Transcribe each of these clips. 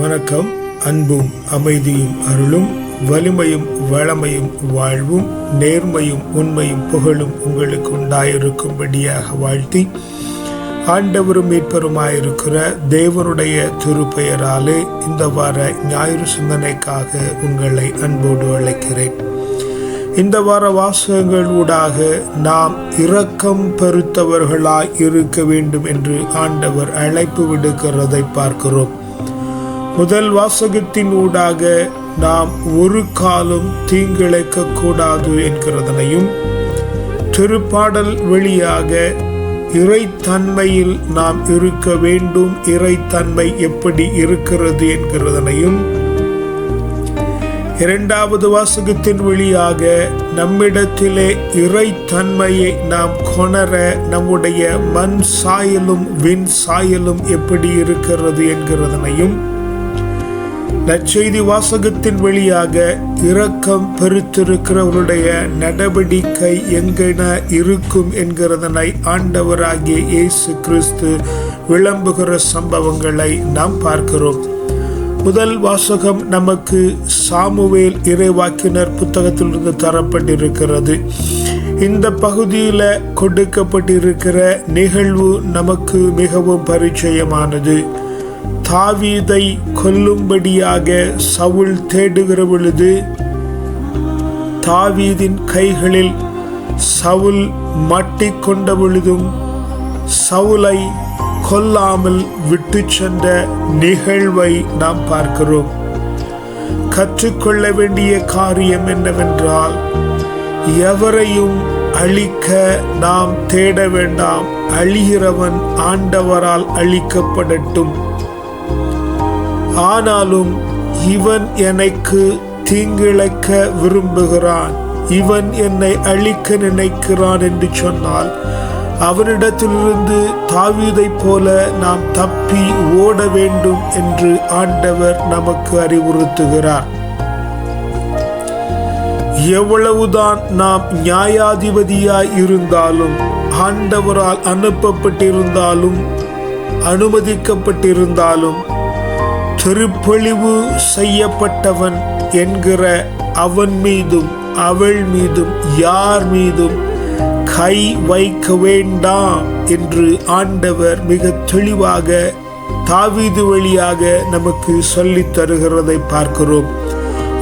வணக்கம். அன்பும் அமைதியும் அருளும் வலிமையும் வளமையும் வாழ்வும் நேர்மையும் உண்மையும் புகழும் உங்களுக்கு உண்டாயிருக்கும்படியாக வாழ்த்தி ஆண்டவரும் மீட்பருமாயிருக்கிற தேவனுடைய திருப்பெயராலே இந்த வார ஞாயிறு சிந்தனைக்காக உங்களை அன்போடு அழைக்கிறேன். இந்த வார வாசகங்கள் ஊடாக நாம் இரக்கம் பெருத்தவர்களாய் இருக்க வேண்டும் என்று ஆண்டவர் அழைப்பு விடுக்கிறதை பார்க்கிறோம். முதல் வாசகத்தின் ஊடாக நாம் ஒரு காலம் தீங்கிழைக்க கூடாது என்கிறதனையும் திருப்பாடல் வழியாக இறைத்தன்மையில் நாம் இருக்க வேண்டும் இறைத்தன்மை எப்படி இருக்கிறது என்கிறதனையும் இரண்டாவது வாசகத்தின் வழியாக நம்மிடத்திலே இறைத்தன்மையை நாம் கொணர நம்முடைய மண் சாயலும் விண் சாயலும் எப்படி இருக்கிறது என்கிறதனையும் நற்செய்தி வாசகத்தின் வழியாக இரக்கம் பெருத்திருக்கிறவருடைய நடவடிக்கை எங்கென இருக்கும் என்கிறதனை ஆண்டவராகிய இயேசு கிறிஸ்து விளம்புகிற சம்பவங்களை நாம் பார்க்கிறோம். முதல் வாசகம் நமக்கு சாமுவேல் இறைவாக்கினர் புத்தகத்திலிருந்து தரப்பட்டிருக்கிறது. இந்த பகுதியில் கொடுக்கப்பட்டிருக்கிற நிகழ்வு நமக்கு மிகவும் பரிச்சயமானது. தாவீதை கொல்லும்படியாக சவுல் தேடுகிற பொழுது தாவீதின் கைகளில் சவுல் மாட்டிக்கொண்ட பொழுதும் சவுலை கொல்லாமல் விட்டு சென்ற நிகழ்வை நாம் பார்க்கிறோம். கற்றுக்கொள்ள வேண்டிய காரியம் என்னவென்றால் எவரையும் அழிக்க நாம் தேட வேண்டாம். அழிகிறவன் ஆண்டவரால் அழிக்கப்படட்டும். ஆனாலும் இவன் எனக்கு தீங்கிழைக்க விரும்புகிறான். இவன் என்னை அழிக்க நினைக்கிறான் என்று சொன்னால் அவனிடத்திலிருந்து தாவீதைப் போல நாம் தப்பி ஓட வேண்டும் என்று ஆண்டவர் நமக்கு அறிவுறுத்துகிறார். எவ்வளவுதான் நாம் நியாயாதிபதியாய் இருந்தாலும் ஆண்டவரால் அனுப்பப்பட்டிருந்தாலும் அனுமதிக்கப்பட்டிருந்தாலும் திருப்பொழிவு செய்யப்பட்டவன் என்கிற அவன் மீதும் அவள் மீதும் யார் மீதும் கை வைக்க வேண்டாம் என்று ஆண்டவர் மிக தெளிவாக தாவீது வழியாக நமக்கு சொல்லித் தருகிறதை பார்க்கிறோம்.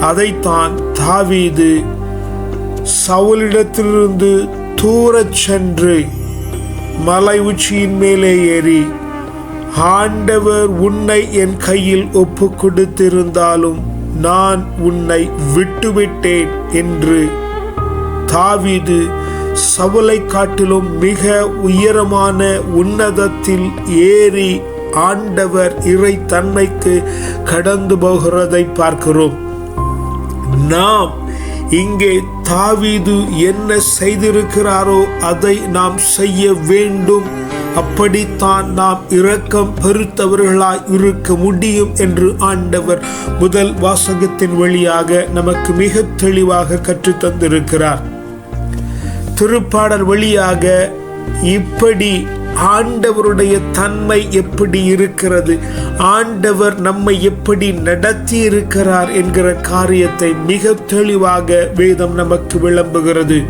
அதைத்தான் தாவீது சவுலிடத்திலிருந்து தூரச் சென்று மலை உச்சியின் மேலே ஏறி ஆண்டவர் உன்னை என் கையில் ஒப்பு கொடுத்திருந்தாலும் நான் உன்னை விட்டுவிட்டேன் என்று. தாவிது சவுலை காட்டிலும் மிக உயரமான உன்னதத்தில் ஏறி ஆண்டவர் இறை தன்மைக்கு கடந்து போகிறதை பார்க்கிறோம். நாம் இங்கே தாவீது என்ன செய்திருக்கிறாரோ அதை நாம் செய்ய வேண்டும். அப்படித்தான் நாம் இரக்கம் பெருத்தவர்களாய் இருக்க முடியும் என்று ஆண்டவர் முதல் வாசகத்தின் வழியாக நமக்கு மிக தெளிவாக கற்றுத்தந்திருக்கிறார் திருப்பாடல் வழியாக இப்படி ஆண்டவருடைய தன்மை எப்படி இருக்கிறது? ஆண்டவர் நம்மை எப்படி நடத்தி இருக்கிறார் என்கிற காரியத்தை மிக தெளிவாக வேதம் நமக்கு விளம்புகிறது.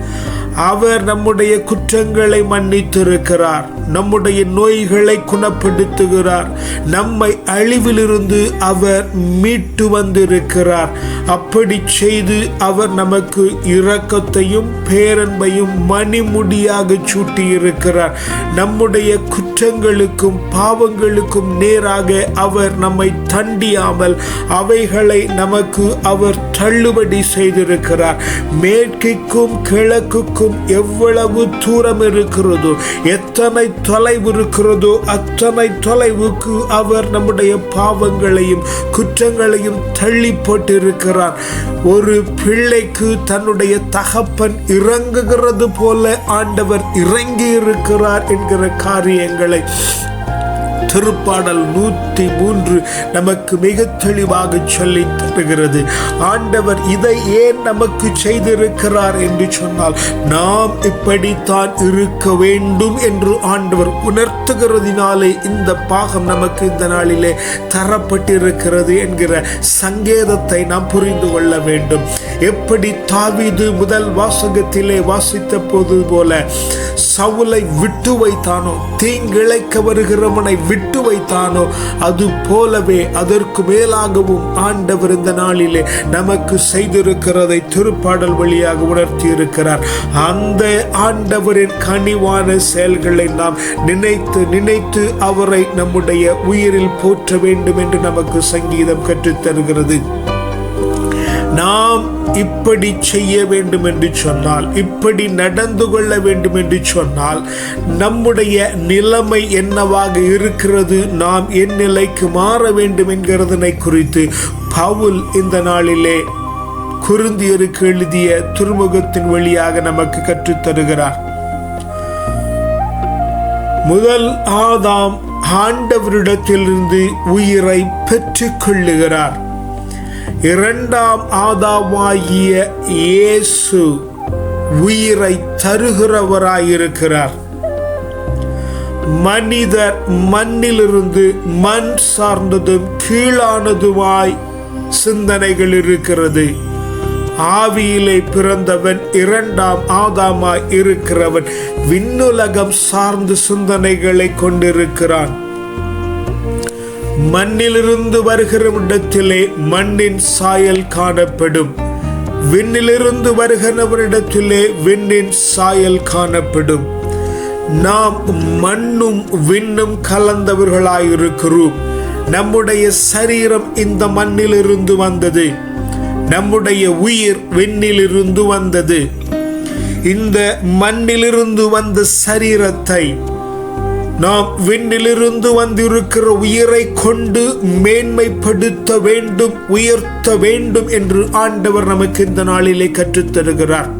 அவர் நம்முடைய குற்றங்களை மன்னித்திருக்கிறார். நம்முடைய நோய்களை குணப்படுத்துகிறார். நம்மை அழிவிலிருந்து அவர் மீட்டு வந்திருக்கிறார். அப்படி செய்து அவர் நமக்கு இரக்கத்தையும் பேரன்பையும் மணிமுடியாக சூட்டியிருக்கிறார். நம்முடைய குற்றங்களுக்கும் பாவங்களுக்கும் நேராக அவர் நம்மை தண்டியாமல் அவைகளை நமக்கு அவர் தள்ளுபடி செய்திருக்கிறார். மேற்கிற்கும் கிழக்குக்கும் எவ்வளவு தூரம் இருக்கிறதோ எத்தனை தொலைவு இருக்கிறதோ அத்தனை தொலைவுக்கு அவர் நம்முடைய பாவங்களையும் குற்றங்களையும் தள்ளி போட்டிருக்கிறார் ஒரு பிள்ளைக்கு தன்னுடைய தகப்பன் இறங்குகிறது போல ஆண்டவர் இறங்கி இருக்கிறார் என்கிற காரியங்களை திருப்பாடல் நூத்தி மூன்று நமக்கு மிக தெளிவாக சொல்லி தருகிறது. ஆண்டவர் இதை ஏன் நமக்கு செய்திருக்கிறார் என்று சொன்னால் நாம் இப்படித்தான் இருக்க வேண்டும் என்று ஆண்டவர் உணர்த்துகிறதினாலே இந்த பாகம் நமக்கு இந்த நாளிலே தரப்பட்டிருக்கிறது என்கிற சங்கேதத்தை நாம் புரிந்து கொள்ள வேண்டும். எப்படி தாவிது முதல் வாசகத்திலே வாசித்த போது போல சவுலை விட்டு வைத்தானோ தீங்கிழைக்க வருகிறவனை விட்டு வைத்தானோ அது போலவே அதற்கு மேலாகவும் ஆண்டவர் இந்த நாளிலே நமக்கு செய்திருக்கிறதை திருப்பாடல் வழியாக உணர்த்தி இருக்கிறார் அந்த ஆண்டவரின் கனிவான செயல்களை நாம் நினைத்து நினைத்து அவரை நம்முடைய உயிரில் போற்ற வேண்டும் என்று நமக்கு சங்கீதம் கற்றுத் தருகிறது நாம் இப்படி செய்ய வேண்டும் என்று சொன்னால் இப்படி நடந்து கொள்ள வேண்டும் என்று சொன்னால் நம்முடைய நிலைமை என்னவாக இருக்கிறது? நாம் என் நிலைக்கு மாற வேண்டும் என்கிறதனை குறித்து பவுல் இந்த நாளிலே குருந்தியருக்கு எழுதிய துருமுகத்தின் வழியாக நமக்கு கற்றுத்தருகிறார். முதல் ஆதாம் ஆண்டவரிடத்திலிருந்து உயிரை பெற்றுக் கொள்ளுகிறார் இரண்டாம் ஆதாவாகிய இயேசு உயிரை தருகிறவராயிருக்கிறார். மனிதர் மண்ணிலிருந்து மண் சார்ந்ததும் கீழானதுமாய் சிந்தனைகள் இருக்கிறது. ஆவியிலே பிறந்தவன் இரண்டாம் ஆதாமாய் இருக்கிறவன். விண்ணுலகம் சார்ந்த சிந்தனைகளை கொண்டிருக்கிறான். மண்ணிலிருந்து வருகிற இடத்திலே மண்ணின் சாயல் காணப்படும். விண்ணிலிருந்து வருகிறவரிடத்திலே விண்ணின் சாயல் காணப்படும். நாம் மண்ணும் விண்ணும் கலந்தவர்களாயிருக்கிறோம். நம்முடைய சரீரம் இந்த மண்ணிலிருந்து வந்தது. நம்முடைய உயிர் விண்ணிலிருந்து வந்தது. இந்த மண்ணிலிருந்து வந்த சரீரத்தை நாம் விண்ணிலிருந்து வந்திருக்கிற உயிரை கொண்டு மேன்மைப்படுத்த வேண்டும் உயர்த்த வேண்டும் என்று ஆண்டவர் நமக்கு இந்த நாளிலே கற்றுத்தருகிறார்.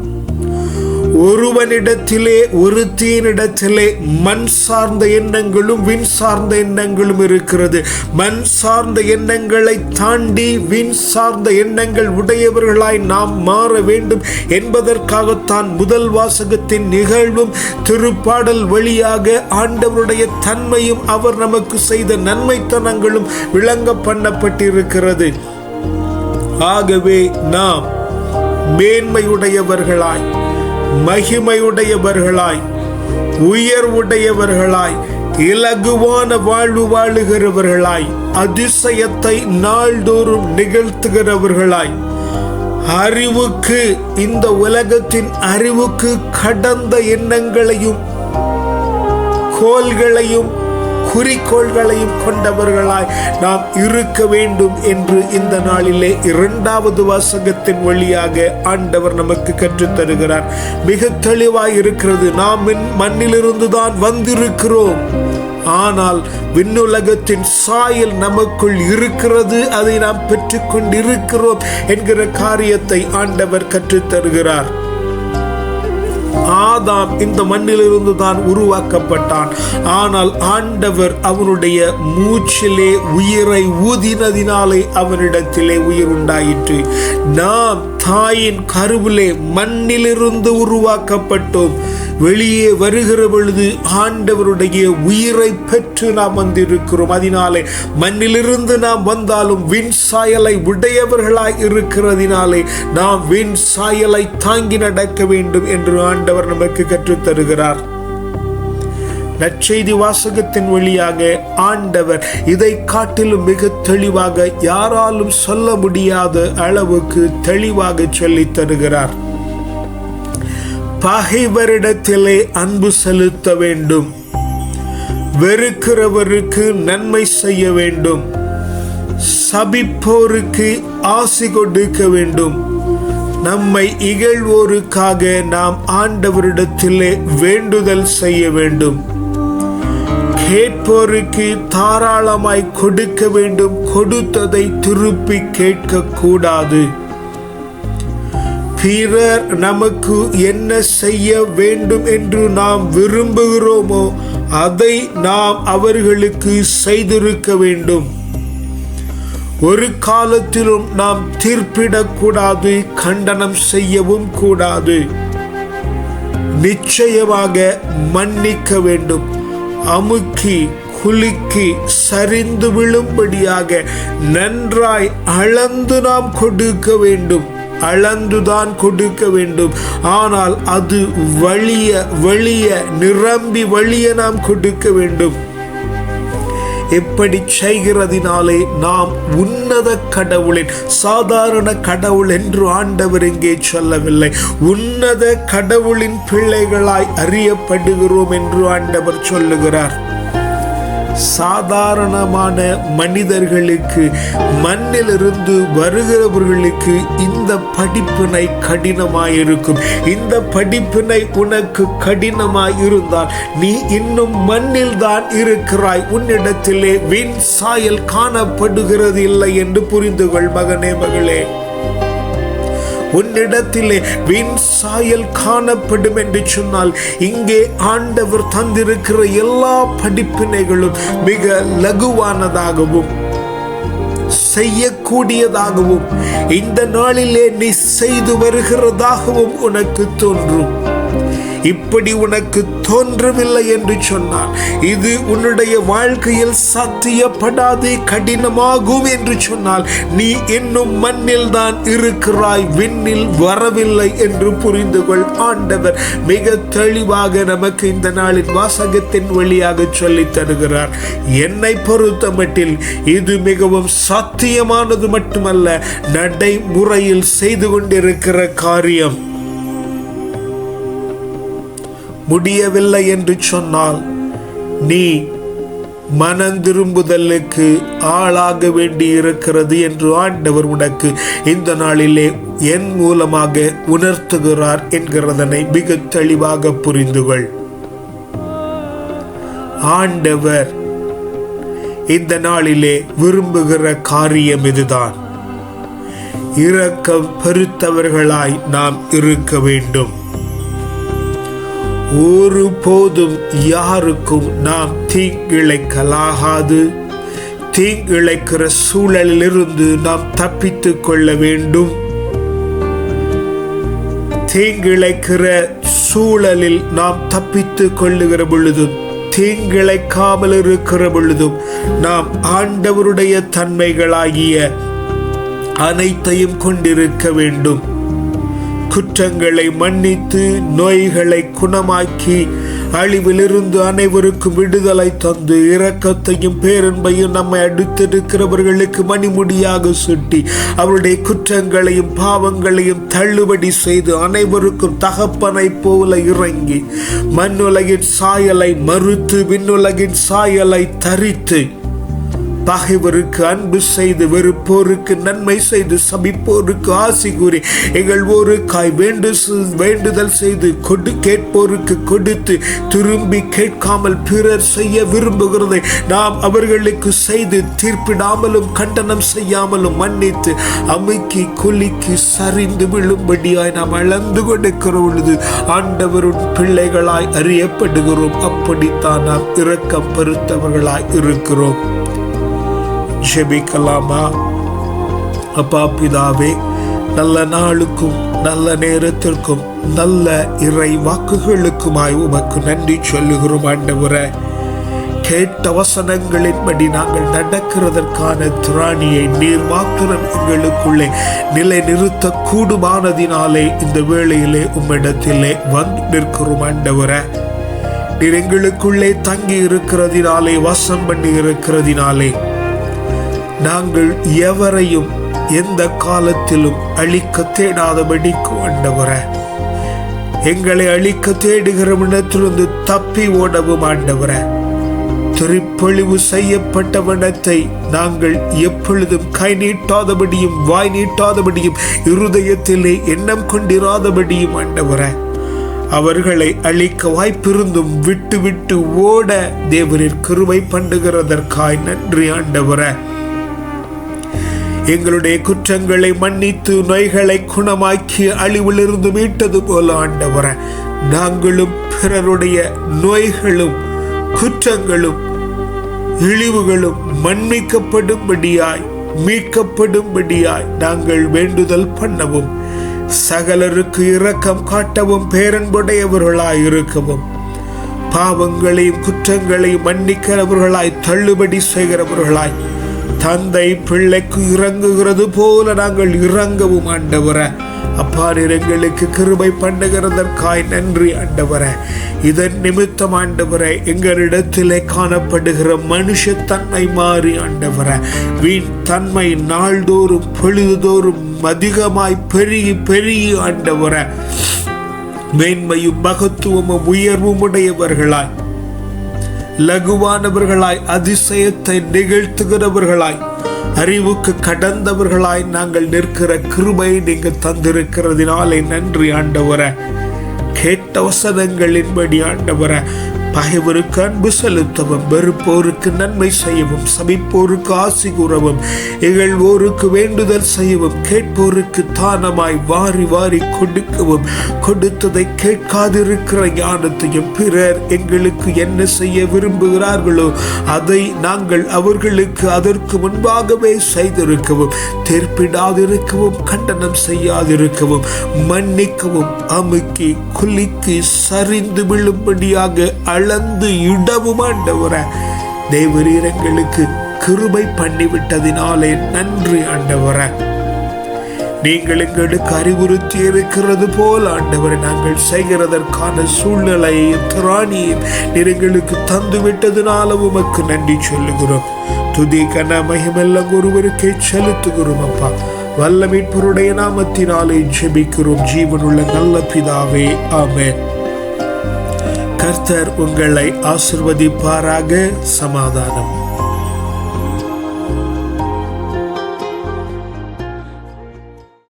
ஒருவனிடத்திலே ஒருத்தியினிடத்திலே மண் சார்ந்த எண்ணங்களும் விண் சார்ந்த எண்ணங்களும் இருக்கிறது. மண் சார்ந்த எண்ணங்களை தாண்டி விண் சார்ந்த எண்ணங்கள் உடையவர்களாய் நாம் மாற வேண்டும் என்பதற்காகத்தான் முதல் வாசகத்தின் நிகழ்வும் திருப்பாடல் வழியாக ஆண்டவருடைய தன்மையும் அவர் நமக்கு செய்த நன்மைத்தனங்களும் விளங்க பண்ணப்பட்டிருக்கிறது. ஆகவே நாம் மேன்மையுடையவர்களாய் மகிமையுடையவர்களாய் உயர்வுடையவர்களாய் இலகுவான வாழ்வு வாழுகிறவர்களாய் அதிசயத்தை நாள்தோறும் நிகழ்த்துகிறவர்களாய். அறிவுக்கு இந்த உலகத்தின் அறிவுக்கு கடந்த எண்ணங்களையும் கோல்களையும் குறிக்கோள்களையும் கொண்டவர்களாய் நாம் இருக்க வேண்டும் என்று இந்த நாளிலே இரண்டாவது வாசகத்தின் வழியாக ஆண்டவர் நமக்கு கற்றுத் தருகிறார் மிக தெளிவாய் இருக்கிறது நாம் மண்ணிலிருந்து தான் வந்திருக்கிறோம். ஆனால் விண்ணுலகத்தின் சாயல் நமக்குள் இருக்கிறது. அதை நாம் பெற்றுக்கொண்டிருக்கிறோம் என்கிற காரியத்தை ஆண்டவர் கற்றுத் தருகிறார் ஆதாம் இந்த மண்ணிலிருந்து தான் உருவாக்கப்பட்டான். ஆனால் ஆண்டவர் அவனுடைய மூச்சிலே உயிரை ஊதினதினாலே அவனிடத்திலே உயிர் உண்டாயிற்று நாம் தாயின் கருவிலே மண்ணிலிருந்து உருவாக்கப்பட்டோம். வெளியே வருகிற பொழுது ஆண்டவருடைய உயிரை பெற்று நாம் வந்திருக்கிறோம். அதனாலே மண்ணிலிருந்து நாம் வந்தாலும் விண் சாயலை உடையவர்களாய் இருக்கிறதினாலே நாம் விண் சாயலை தாங்கி நடக்க வேண்டும் என்று ஆண்டவர் நமக்கு கற்றுத் தருகிறார் நற்செய்தி வாசகத்தின் வழியாக ஆண்டவர் இதை காட்டிலும் மிக தெளிவாக யாராலும் சொல்ல முடியாத அளவுக்கு தெளிவாக சொல்லித் தருகிறார் பகைவரிடத்திலே அன்பு செலுத்த வேண்டும். வெறுக்கிறவருக்கு நன்மை செய்ய வேண்டும். சபிப்போருக்கு ஆசி கொடுக்க வேண்டும். நம்மை இகழ்வோருக்காக நாம் ஆண்டவரிடத்திலே வேண்டுதல் செய்ய வேண்டும். கேட்போருக்கு தாராளமாய் கொடுக்க வேண்டும். கொடுத்ததை திருப்பி கேட்கக்கூடாது. கூடாது பிறர் நமக்கு என்ன செய்ய வேண்டும் என்று நாம் விரும்புகிறோமோ அதை நாம் அவர்களுக்கு செய்திருக்க வேண்டும். ஒரு காலத்திலும் நாம் தீர்ப்பிடக்கூடாது கண்டனம் செய்யவும் கூடாது. நிச்சயமாக மன்னிக்க வேண்டும். அமுக்கி குலுக்கி சரிந்து விழும்படியாக நன்றாய் அளந்து நாம் கொடுக்க வேண்டும். அளந்துதான் கொடுக்க வேண்டும். ஆனால் அது வழிய வழிய நிரம்பி வழிய நாம் கொடுக்க வேண்டும். எப்படி செய்கிறதினாலே நாம் உன்னத கடவுளின் சாதாரண கடவுள் என்று ஆண்டவர் இங்கே சொல்லவில்லை. உன்னத கடவுளின் பிள்ளைகளாய் அறியப்படுகிறோம் என்று ஆண்டவர் சொல்லுகிறார். சாதாரணமான மனிதர்களுக்கு மண்ணிலிருந்து வருகிறவர்களுக்கு இந்த படிப்பினை கடினமாயிருக்கும். இந்த படிப்பினை உனக்கு கடினமாய் இருந்தால் நீ இன்னும் மண்ணில் தான் இருக்கிறாய். உன்னிடத்திலே வீண் சாயல் காணப்படுகிறது இல்லை என்று புரிந்து கொள் மகனே மகளே. உன்னிடத்திலே வீண் சாயல் காணப்படும் என்று சொன்னால் இங்கே ஆண்டவர் தந்திருக்கிற எல்லா படிப்பினைகளும் மிக லகுவானதாகவும் செய்யக்கூடியதாகவும் இந்த நாளிலே நீ செய்து வருகிறதாகவும் உனக்கு தோன்றும். இப்படி உனக்கு தோன்றவில்லை என்று சொன்னார் இது உன்னுடைய வாழ்க்கையில் சத்தியப்படாது கடினமாகும் என்று சொன்னால் நீ இன்னும் மண்ணில் தான் இருக்கிறாய் விண்ணில் வரவில்லை என்று புரிந்து கொள் ஆண்டவர் மிக தெளிவாக நமக்கு இந்த நாளின் வாசகத்தின் வழியாக சொல்லித் தருகிறார். என்னை பொறுத்த மட்டில் இது மிகவும் சத்தியமானது மட்டுமல்ல நடைமுறையில் செய்து கொண்டிருக்கிற காரியம். முடியவில்லை என்று சொன்னால் நீ மனந்திரும்புதலுக்கு ஆளாக வேண்டி இருக்கிறது என்று ஆண்டவர் உனக்கு இந்த நாளிலே என் மூலமாக உணர்த்துகிறார் என்கிறதனை மிக தெளிவாக புரிந்துகொள். ஆண்டவர் இந்த நாளிலே விரும்புகிற காரியம் இதுதான். இரக்கம் பெருத்தவர்களாய் நாம் இருக்க வேண்டும். ஒரு போதும் யாருக்கும் நாம் தீங்கிழைக்கலாகாது தீங்கிழைக்கிற சூழலிலிருந்து நாம் தப்பித்துக் கொள்ள வேண்டும். தீங்கிழைக்கிற சூழலில் நாம் தப்பித்துக் கொள்ளுகிற பொழுதும் தீங்கிழைக்காமல் இருக்கிற பொழுதும் நாம் ஆண்டவருடைய தன்மைகளாகிய அனைத்தையும் கொண்டிருக்க வேண்டும். குற்றங்களை மன்னித்து நோய்களை குணமாக்கி அழிவிலிருந்து அனைவருக்கும் விடுதலை தந்து இரக்கத்தையும் பேரன்பையும் நம்மை அடுத்திருக்கிறவர்களுக்கு மணிமுடியாக சுட்டி அவருடைய குற்றங்களையும் பாவங்களையும் தள்ளுபடி செய்து அனைவருக்கும் தகப்பனை போல இறங்கி மண்ணுலகின் சாயலை மறுத்து விண்ணுலகின் சாயலை தரித்து பகைவருக்கு அன்பு செய்து வெறுப்போருக்கு நன்மை செய்து சபிப்போருக்கு ஆசி கூறி எங்கள் ஊருக்காய் வேண்டு வேண்டுதல் செய்து கொடு கேட்போருக்கு கொடுத்து திரும்பி கேட்காமல் பிறர் செய்ய விரும்புகிறதை நாம் அவர்களுக்கு செய்து தீர்ப்பிடாமலும் கண்டனம் செய்யாமலும் மன்னித்து அமுக்கி குலுக்கி சரிந்து விழும்படியாய் நாம் அளந்து கொடுக்கிற பொழுது ஆண்டவருடன் பிள்ளைகளாய் அறியப்படுகிறோம். அப்படித்தான் நாம் இரக்கம் பெருத்தவர்களாய் இருக்கிறோம். ஜெபிக்கலாமா அப்பா பிதாவே நல்ல நாளுக்கும் நல்ல நேரத்திற்கும் நல்ல இறை வாக்குகளுக்குமாய் உமக்கு நன்றி சொல்லுகிறோம் ஆண்டவர. கேட்ட வசனங்களின்படி நாங்கள் நடக்கிறதற்கான திராணியை நீர் மாத்திரம் எங்களுக்குள்ளே நிலை நிறுத்த கூடுமானதினாலே இந்த வேளையிலே உம்மிடத்திலே வந்து நிற்கிறோம் ஆண்டவரே. நீர் எங்களுக்குள்ளே தங்கி இருக்கிறதினாலே வசம் பண்ணி இருக்கிறதினாலே நாங்கள் எவரையும் எந்த காலத்திலும் அழிக்க தேடாதபடிக்கு ஆண்டவர. எங்களை அழிக்க தேடுகிற இடத்திலிருந்து தப்பி ஓடவும் ஆண்டவர. திருப்பொழிவு செய்யப்பட்ட வனத்தை நாங்கள் எப்பொழுதும் கை நீட்டாதபடியும் வாய் நீட்டாதபடியும் இருதயத்திலே எண்ணம் கொண்டிராதபடியும் ஆண்டவர. அவர்களை அழிக்க வாய்ப்பிருந்தும் விட்டு விட்டு ஓட தேவரின் கிருவை பண்ணுகிறதற்காய் நன்றி ஆண்டவரே. எங்களுடைய குற்றங்களை மன்னித்து நோய்களை குணமாக்கி அழிவிலிருந்து மீட்டது போல ஆண்டவர நாங்களும் பிறருடைய நோய்களும் குற்றங்களும் இழிவுகளும் மன்னிக்கப்படும்படியாய் மீட்கப்படும்படியாய் நாங்கள் வேண்டுதல் பண்ணவும் சகலருக்கு இரக்கம் காட்டவும் பேரன்புடையவர்களாய் இருக்கவும் பாவங்களையும் குற்றங்களையும் மன்னிக்கிறவர்களாய் தள்ளுபடி செய்கிறவர்களாய் தந்தை பிள்ளைக்கு இறங்குகிறது போல நாங்கள் இறங்கவும் ஆண்டவர. அப்பா எங்களுக்கு கிருபை பண்ணுகிறதற்காய் நன்றி ஆண்டவர. இதன் நிமித்தம் ஆண்டவர எங்களிடத்திலே காணப்படுகிற மனுஷத்தன்மை மாறி ஆண்டவர. வீண் தன்மை நாள்தோறும் பொழுதுதோறும் அதிகமாய் பெருகி பெருகி ஆண்டவர. மேன்மையும் மகத்துவமும் உயர்வும் உடையவர்களாய் லகுவானவர்களாய் அதிசயத்தை நிகழ்த்துகிறவர்களாய் அறிவுக்கு கடந்தவர்களாய் நாங்கள் நிற்கிற கிருபை நீங்க தந்திருக்கிறதினாலே நன்றி ஆண்டவர. கேட்ட வசனங்களின்படி ஆண்டவர பகைவருக்கு அன்பு செலுத்தவும் வெறுப்போருக்கு நன்மை செய்யவும் சபிப்போருக்கு ஆசி கூறவும் இகழ்வோருக்கு வேண்டுதல் செய்யவும் கேட்போருக்கு தானமாய் வாரி வாரி கொடுக்கவும் கொடுத்ததை கேட்காதிருக்கிற ஞானத்தையும் பிறர் எங்களுக்கு என்ன செய்ய விரும்புகிறார்களோ அதை நாங்கள் அவர்களுக்கு அதற்கு முன்பாகவே செய்திருக்கவும் தீர்ப்பிடாதிருக்கவும் கண்டனம் செய்யாதிருக்கவும் மன்னிக்கவும் அமுக்கி குலுக்கி சரிந்து விழும்படியாக கலந்து இடவும் ஆண்டவர. தேவரீர் எங்களுக்கு கிருபை பண்ணிவிட்டதினாலே நன்றி ஆண்டவர. நீங்கள் எங்களுக்கு அறிவுறுத்தி இருக்கிறது போல் ஆண்டவரை நாங்கள் செய்கிறதற்கான சூழ்நிலையையும் திராணியும் நீர் எங்களுக்கு தந்து விட்டதுனால உமக்கு நன்றி சொல்லுகிறோம். துதி கன மகிமெல்லாம் ஒருவருக்கே செலுத்துகிறோம் அப்பா. வல்ல மீட்பருடைய நாமத்தினாலே ஜெபிக்கிறோம். ஜீவனுள்ள நல்ல பிதாவே ஆமேன். கர்த்தர் உங்களை ஆசிர்வதிப்பாராக. சமாதானம்.